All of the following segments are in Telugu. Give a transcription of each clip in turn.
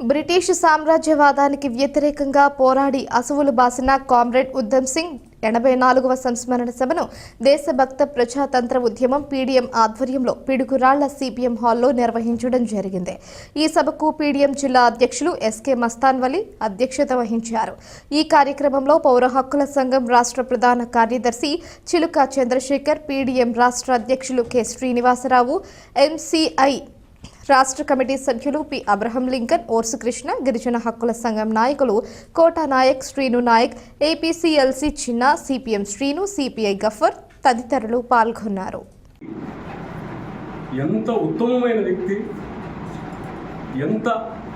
బ్రిటిష్ సామ్రాజ్యవాదానికి వ్యతిరేకంగా పోరాడి అసువులు బాసిన కామ్రేడ్ ఉద్దమ్ సింగ్ ఎనభై నాలుగవ సంస్మరణ సభను దేశభక్త ప్రజాతంత్ర ఉద్యమం పీడీఎం ఆధ్వర్యంలో పిడుగురాళ్ళ సిపిఎం హాల్లో నిర్వహించడం జరిగింది. ఈ సభకు పీడీఎం జిల్లా అధ్యక్షులు ఎస్కే మస్తాన్ వలి అధ్యక్షత వహించారు. ఈ కార్యక్రమంలో పౌర హక్కుల సంఘం రాష్ట్ర ప్రధాన కార్యదర్శి చిలుక చంద్రశేఖర్ పీడీఎం రాష్ట్ర అధ్యక్షులు కె శ్రీనివాసరావు ఎంసీఐ రాష్ట్ర కమిటీ సభ్యులు P. Abraham Lincoln Orsu Krishna గిరిజన హక్కుల సంఘం నాయకులు Kota Nayak Srinu Nayak APCLC Chinna CPM Srinu CPI Gaffar తదితరులు పాల్గొన్నారు. ఎంత ఉత్తమమైన వ్యక్తి ఎంత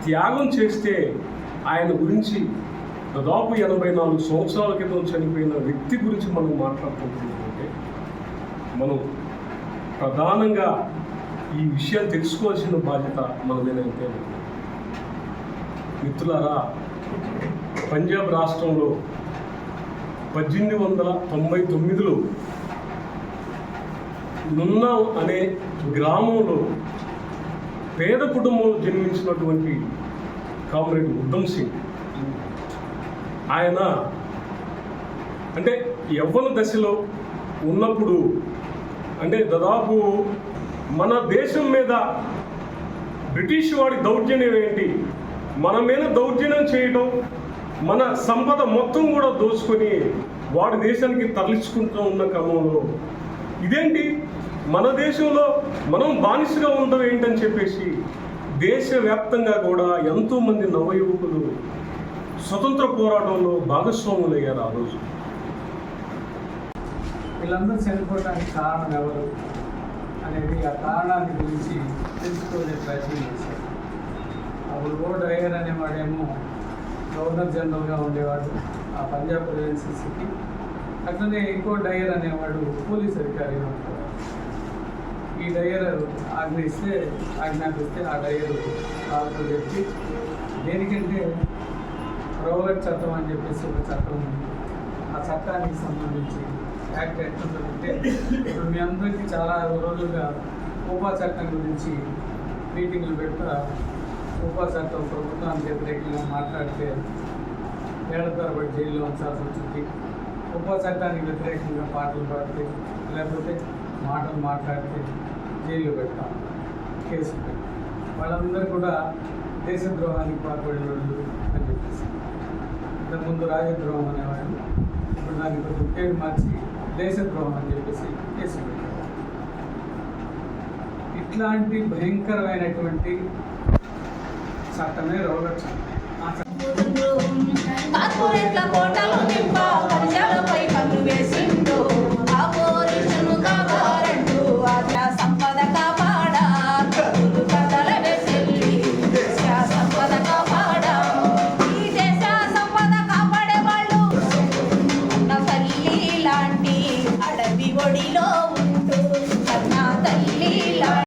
త్యాగం చేస్తే ఆయన గురించి దాదాపు ఎనభై నాలుగు సంవత్సరాల క్రితం చనిపోయిన వ్యక్తి గురించి మనం మాట్లాడుకుంటున్నామంటే మనం ప్రధానంగా ఈ విషయాలు తెలుసుకోవాల్సిన బాధ్యత మన మీద మిత్రులారా పంజాబ్ రాష్ట్రంలో పద్దెనిమిది వందల తొంభై తొమ్మిదిలో నున్నా అనే గ్రామంలో పేద కుటుంబంలో జన్మించినటువంటి కామ్రేడ్ ఉద్దమ్ సింగ్. ఆయన అంటే యవ్వన దశలో ఉన్నప్పుడు అంటే దాదాపు మన దేశం మీద బ్రిటిష్ వాడి దౌర్జన్యం ఏంటి? మన మీద దౌర్జన్యం చేయడం మన సంపద మొత్తం కూడా దోచుకొని వాడి దేశానికి తరలించుకుంటూ ఉన్న క్రమంలో. ఇదేంటి? మన దేశంలో మనం బానిసగా ఉండడం ఏంటని చెప్పేసి దేశవ్యాప్తంగా కూడా ఎంతోమంది నవయువకులు స్వతంత్ర పోరాటంలో భాగస్వాములయ్యారు ఆ రోజు. వీళ్ళందరూ చనిపోవడానికి కారణం ఎవరు? అనేది ఆ కారణాన్ని గురించి తెలుసుకునే ప్రయత్నం చేశారు. అప్పుడు ఓ డ్రైవర్ అనేవాడేమో గవర్నర్ జనరల్గా ఉండేవాడు ఆ పంజాబ్ ఏజెన్సీకి అట్లనే ఇంకో డయర్ అనేవాడు పోలీస్ అధికారిగా ఉంటాడు ఈ డయర్ ఆజ్ఞయిస్తే ఆజ్ఞాపిస్తే ఆ డయర్ వాళ్ళతో చెప్పి దేనికంటే రోలర్ చట్టం అని చెప్పేసి ఒక చట్టం ఉంది. ఆ చట్టానికి సంబంధించి యాక్ట్ ఎట్లుంటుందంటే ఇప్పుడు మీ అందరికీ చాలా రోజులుగా ఉపా చట్టం గురించి మీటింగ్లు పెడతా ఉపా చట్టం ప్రభుత్వానికి వ్యతిరేకంగా మాట్లాడితే ఏళ్ళ తరబడి జైల్లో ఉంచాల్సి వచ్చింది. ఉపా చట్టానికి వ్యతిరేకంగా పాటలు పాడితే లేకపోతే మాటలు మాట్లాడితే జైలు పెడతాం కేసు పెడతాం. వాళ్ళందరూ కూడా దేశద్రోహానికి పాల్పడిన వాళ్ళు అని చెప్పేసి. ఇంతకుముందు రాజద్రోహం అనేవాళ్ళు ఇప్పుడు దానికి కొంచెం పేరు మార్చి దేశద్రోహం అని చెప్పేసి కేసు పెట్టారు. ఇట్లాంటి భయంకరమైనటువంటి చట్టమే రోగ చట్టం